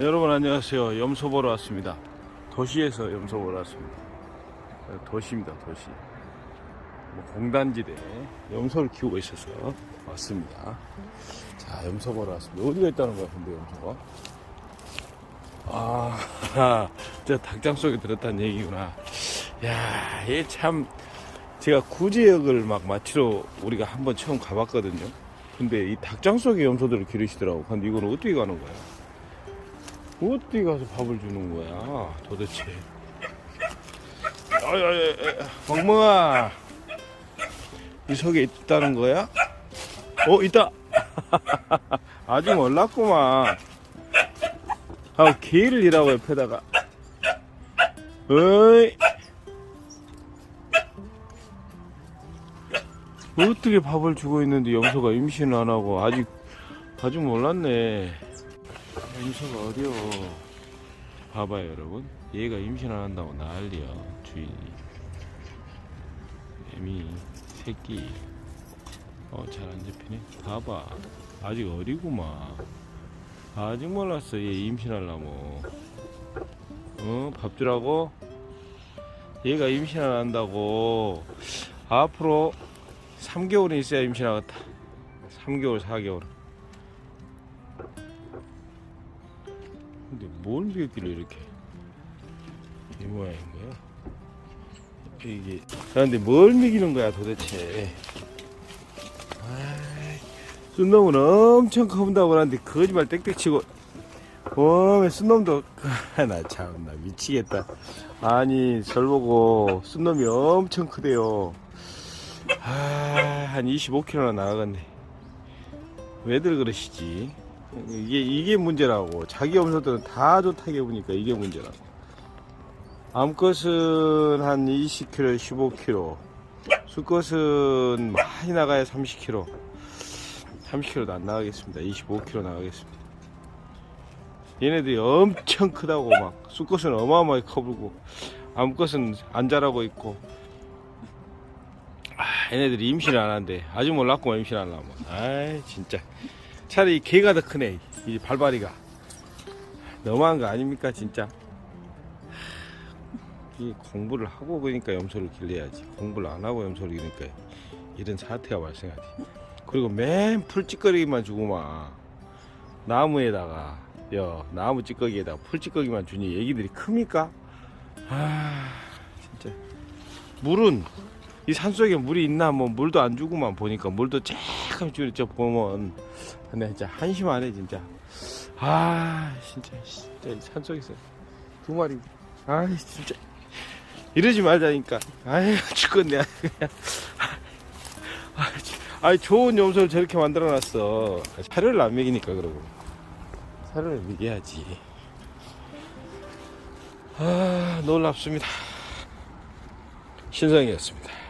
여러분 안녕하세요. 염소 보러 왔습니다. 도시에서 염소 보러 왔습니다. 어, 도시입니다. 도시. 뭐 공단지대 염소를 키우고 있어서 왔습니다. 자, 염소 보러 왔습니다. 어디가 있다는 거야, 근데 염소가? 아, 저 닭장 속에 들었다는 얘기구나. 야, 얘 참, 제가 구지역을 막 마치러 우리가 한번 처음 가봤거든요. 근데 이 닭장 속에 염소들을 기르시더라고. 근데 이건 어떻게 가는 거야? 어디 가서 밥을 주는 거야 도대체? 멍멍아. 이 속에 있다는 거야? 어 있다. 아직 몰랐구만. 아 개를 이라고 옆에다가. 어이. 어떻게 밥을 주고 있는데 염소가 임신을 안 하고 아직 아직 몰랐네 임소가 어려 봐봐요 여러분. 얘가 임신 안 한다고 난리야 주인이. 애미 새끼. 어잘 안 잡히네. 봐봐. 아직 어리구만. 아직 몰랐어 얘 임신하려면 어 밥 주라고? 얘가 임신 안 한다고. 앞으로 3개월은 있어야 임신하겠다. 3개월 4개월 근데 뭘 먹였길래 이렇게 이 모양인 거야? 이게. 아 근데 뭘 먹이는 거야 도대체? 순놈은 엄청 커본다고 하는데 거짓말 땡땡 치고 어왜 순놈도 나 참나 미치겠다. 아니 절 보고 순놈이 엄청 크대요. 아 한 25kg나 나가겠네. 왜들 그러시지 이게 이게 문제라고. 자기 염소들은 다 좋다게 보니까 이게 문제라고. 암컷은 한 20kg 15kg 수컷은 많이 나가야 30kg 30kg도 안 나가겠습니다. 25kg 나가겠습니다. 얘네들이 엄청 크다고 막. 수컷은 어마어마하게 커불고. 암컷은 안 자라고 있고. 아, 얘네들이 임신을 안 한대. 아직 몰랐구만 임신 안 하면. 아이 진짜 차라리 개가 더 크네 이 발바리가. 너무한 거 아닙니까 진짜? 이 공부를 하고 그러니까 염소를 길러야지. 공부를 안 하고 염소를 기르니까 이런 사태가 발생하지. 그리고 맨 풀찌꺼기만 주고만 나무에다가 여 나무 찌꺼기에다가 풀찌꺼기만 주니 애기들이 큽니까? 아 진짜. 물은 이 산속에 물이 있나 뭐 물도 안 주고만 보니까 물도 쬐끔 줄이 저 보면 근데 진짜 한심하네 진짜. 아 진짜 진짜 이 산속에서 두 마리. 아 진짜. 이러지 말자니까. 아유 죽겠네. 아 좋은 염소를 저렇게 만들어 놨어. 사료를 안 먹이니까 그러고. 사료를 먹여야지. 아 놀랍습니다. 신성이었습니다